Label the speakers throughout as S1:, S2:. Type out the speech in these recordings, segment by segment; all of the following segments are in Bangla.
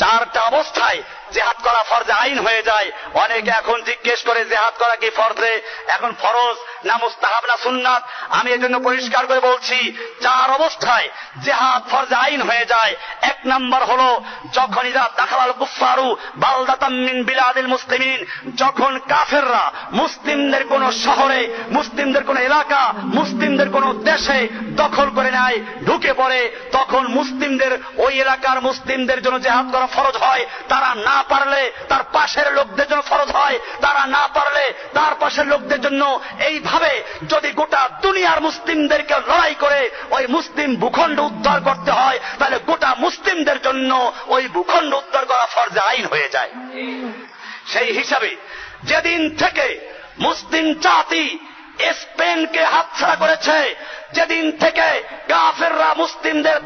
S1: চারটা অবস্থায় জেহাদ করা ফরজে আইন হয়ে যায়, অনেকে এখন জিজ্ঞেস করে জেহাদ করা কি ফরজে? এখন ফরজ না মুস্তাহাব না সুন্নাত? আমি এজন্য পরিষ্কার করে বলছি চার অবস্থায় জেহাদ ফরজে আইন হয়ে যায়, এক নাম্বার হলো যখন ইরা দাখাল কুফারু বালদাতাম মিন বিলাদিল মুসলিমিন, যখন কাফেররা মুসলিমদের কোন শহরে, মুসলিমদের কোন এলাকা, মুসলিমদের কোন দেশে দখল করে নেয়, ঢুকে পড়ে, তখন মুসলিমদের ওই এলাকার মুসলিমদের জন্য জেহাদ করা ফরজ হয়, তারা না পারলে তার পাশের লোকদের জন্য ফরজ হয়, তারা না পারলে তার পাশের লোকদের জন্য। এইভাবে যদি গোটা দুনিয়ার মুসলিমদেরকে লড়াই করে ওই মুসলিম ভূখণ্ড উদ্ধার করতে হয়, তাহলে গোটা মুসলিমদের জন্য ওই ভূখণ্ড উদ্ধার করা ফরজে আইন হয়ে যায়। সেই হিসাবে যেদিন থেকে মুসলিম জাতি স্পেনকে হাতছাড়া করেছে, যেদিন থেকে কাফেররা মুসলিমদের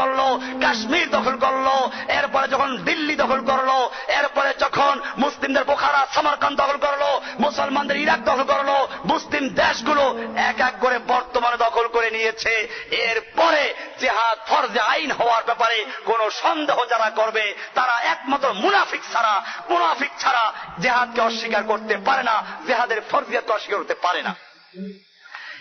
S1: করল, কাশ্মীর দখল করল, এরপরে যখন দিল্লি দখল করল, এরপরে যখন মুসলিমদের বোখারা সমরকান দখল করল, মুসলমানদের ইরাক দখল করল, মুসলিম দেশগুলো এক এক করে বর্তমানে দখল করে নিয়েছে। এরপরে জেহাদ ফরজে আইন হওয়ার ব্যাপারে কোনো সন্দেহ যারা করবে, তারা একমাত্র মুনাফিক ছাড়া মুনাফিক ছাড়া জেহাদকে অস্বীকার করতে পারে না, জেহাদের ফরজিয়াতকে অস্বীকার করতে পারে না।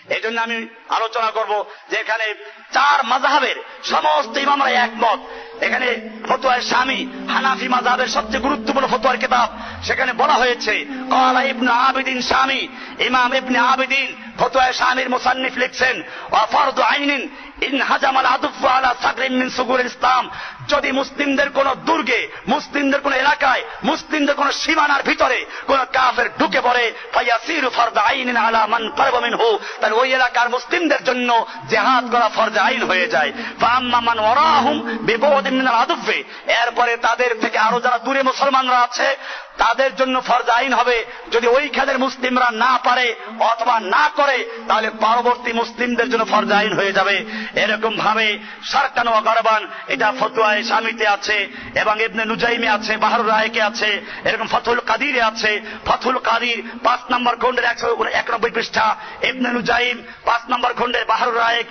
S1: এই জন্য আমি আলোচনা করব যে এখানে চার মাজাহের সমস্ত ইমামরা একমত। এখানে ফতুয়ার স্বামী হানাফি মাজাহের সবচেয়ে গুরুত্বপূর্ণ ফতুয়ার কিতাব। সেখানে বলা হয়েছে, কলা ইবনে আবেদিন স্বামী, ইমাম ইবনে আবিদিন ফতুয়ার স্বামীর মুসান্নিফ লিখছেন অফরদ আইনিন ইন হাজামাল আদুফ আলা সাকরিম মিন সুগুর ইসলাম। যদি মুসলিমদের কোন দুর্গে, মুসলিমদের কোন এলাকায়, মুসলিমদের কোন সীমানার ভিতরে কোন কাফের ঢুকে পড়ে, ফায়াসির ফরদ আইন আলা মান কারবা মিনহু, তাহলে ওই এলাকার মুসলিমদের জন্য জেহাদ করা ফরজ আইন হয়ে যায়। ফাম্মা মান ওয়ারাহুম বিবদিন মিনাল আদুফে। এরপরে তাদের থেকে আরও যারা দূরে মুসলমানরা আছে তাদের জন্য ফরজ আইন হবে। যদি ওইখানের মুসলিমরা না পারে অথবা না করে, তাহলে পরবর্তী মুসলিমদের জন্য ফরজ আইন হয়ে যাবে। এরকম ভাবে সারকানো গরবান এটা ফতুয়ায় স্বামীতে আছে এবং ইবনে নুজাইমে আছে, বাহারুর রায়কে আছে, এরকম ফতুল কাদিরে আছে। ফতুল কাদির পাঁচ নম্বর খন্ডের একশো একানব্বই পৃষ্ঠা, ইবনে নুজাইম পাঁচ নম্বর খন্ডের বাহারুর রায়ক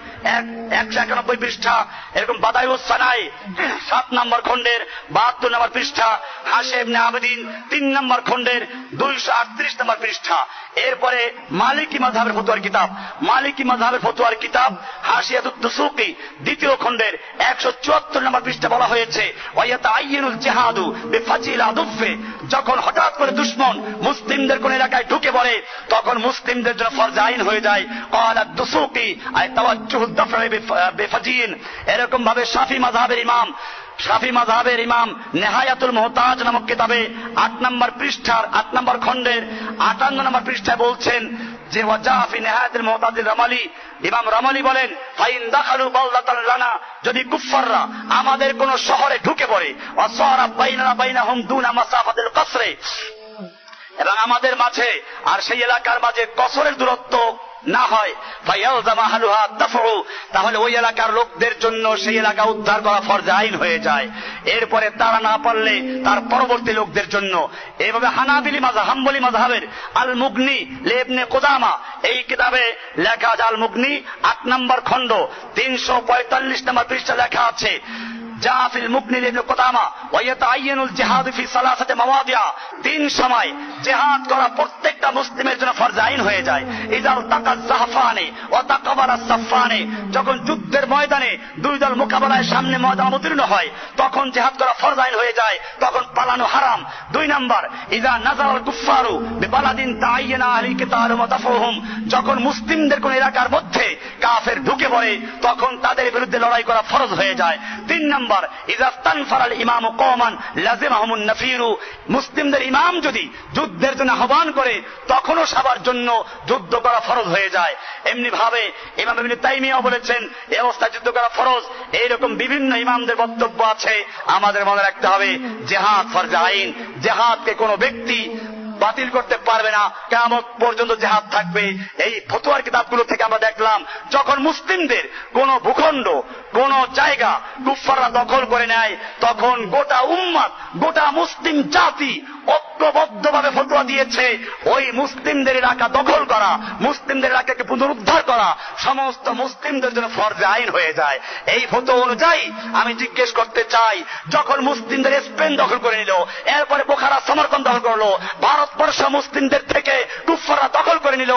S1: একশো একানব্বই পৃষ্ঠা, এরকম বাদায়ুস সানাই সাত নম্বর খন্ডের বাহাত্তর নম্বর পৃষ্ঠা হাসে ইবনে আবেদিন তিন নম্বর খন্ডের দুইশো আটত্রিশ নম্বর পৃষ্ঠা। এরপরে মালিকি মাধাবের ফতুয়ার কিতাব। মালিকি মাধাবের ফতুয়ার কিতাব হাসিয়াতুসুকি দ্বিতীয় খন্ডের একশো চুয়াত্তর নম্বর পৃষ্ঠা বলা হয়েছে জেহাদু যখন হঠাৎ করে দুশ্মন মুসলিমদের কোন এলাকায় ঢুকে পড়ে, তখন মুসলিমদের জন্য ফরজ আইন হয়ে যায়। এরকম ভাবে সাফি মাধাবের ইমাম শাফি মাযহাবের ইমাম নেহায়াতুল মোহতাজ নামক কিতাবে আট নম্বর পৃষ্ঠার, আট নম্বর খণ্ডের, আটান্ন নম্বর পৃষ্ঠায় বলছেন যে ওয়াজাফি নেহায়াতুল মোহতাজ রামালি। ইমাম রামালি বলেন, ফাইন দাখালু বাল্লাতান লানা। যদি কুফফাররা আমাদের কোন শহরে ঢুকে পড়ে অসরা বাইনা বাইনাহুম দুনা মাসাফাতিল কসরে। এবং আমাদের মাঝে আর সেই এলাকার মাঝে কসরের দূরত্ব না হয় তাহলে ওই এলাকার লোকদের জন্য সেই এলাকা উদ্ধার করা ফরজে আইন হয়ে যায়। এরপরে তারা না পারলে তার পরবর্তী লোকদের জন্য এইভাবে হানাবিলি মাজা হাম্বলি মাঝাবের আল মুগনি লেবনে কোদামা, এই কিতাবে লেখা আছে আল মুগনি আট নম্বর খণ্ড, তিনশো পঁয়তাল্লিশ নম্বর পৃষ্ঠা লেখা আছে তিন সময় করা প্রত্যেকটা মুসলিমের জন্য ফরজ আইন হয়ে যায়। ওয়া তাকাবারা যখন যুদ্ধের ময়দানে দুই দল মোকাবেলায় সামনে ময়দান অবতীর্ণ হয়, তখন জিহাদ করা ফরজ আইন হয়ে যায়, তখন পালানো হারাম। দুই নাম্বার আহলি কিতাল মুতাফাহুম যখন মুসলিমদের কোন এলাকার মধ্যে কাফের পড়ে তখন তাদের বিরুদ্ধে লড়াই করা ফরজ হয়ে যায়। তিন নাম্বার ইজাস্তান ফারাল ইমাম কমান লাজিমাহুমুন নাফিরু। মুসলিমদের ইমাম যদি যুদ্ধের জন্য আহ্বান করে, তখনও সবার জন্য যুদ্ধ করা ফরজ হয়ে যায়। এমনি ভাবে ইমাম তাইমিয়াও বলেছেন এই অবস্থায় যুদ্ধ করা ফরজ। এইরকম বিভিন্ন ইমামদের বক্তব্য আছে। আমাদের মনে রাখতে হবে, জেহাদ ফরজ আইন। জেহাদকে কোনো ব্যক্তি বাতিল করতে পারবে না। কেমন পর্যন্ত জেহাদ থাকবে। এই ফতুয়ার কিতাবগুলো থেকে আমরা দেখলাম, যখন মুসলিমদের কোন ভূখণ্ড, কোন জায়গা কুফাররা দখল করে নেয়, তখন গোটা উম্মাদ, গোটা মুসলিম জাতি ঐক্যবদ্ধভাবে ফতোয়া দিয়েছে, ওই মুসলিমদের এলাকা দখল করা, মুসলিমদের এলাকাকে পুনরুদ্ধার করা, সমস্ত মুসলিমদের জন্য ফরজে আইন হয়ে যায়। এই ফতোয়া অনুযায়ী আমি জিজ্ঞেস করতে চাই, যখন মুসলিমদের স্পেন দখল করে নিল, এরপরে বোখারা সমর্থন দখল করল, ভারতবর্ষ মুসলিমদের থেকে কুফাররা দখল করে নিল,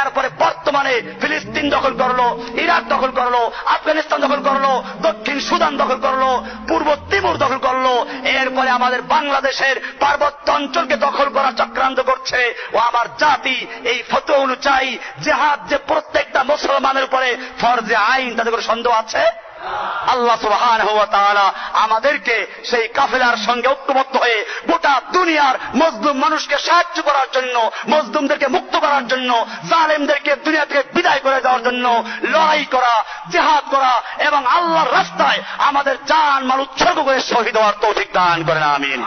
S1: এরপরে বর্তমানে ফিলিস্তিন দখল করল, ইরাক দখল করল, আফগানিস্তান দখল করল, দক্ষিণ সুদান দখল করল, পূর্ব তিমুর দখল করল, এরপরে আমাদের বাংলাদেশের পার্বত্য অঞ্চলকে দখল করার চক্রান্ত করছে, ও আমার জাতি, এই ফটো অনুযায়ী জেহাদ যে প্রত্যেকটা মুসলমানের উপরে ফরজে আইন তাদের সন্দেহ আছে? আল্লাহ সুবহান আমাদেরকে সেই কাফেলার সঙ্গে ঐক্যবদ্ধ হয়ে গোটা দুনিয়ার মজলুম মানুষকে সাহায্য করার জন্য, মজলুমদেরকে মুক্ত করার জন্য, জালেমদেরকে দুনিয়া থেকে বিদায় করে দেওয়ার জন্য লড়াই করা, জেহাদ করা এবং আল্লাহর রাস্তায় আমাদের জান মাল উৎসর্গ করে শহীদ হওয়ার তৌফিক দান করেন, আমিন।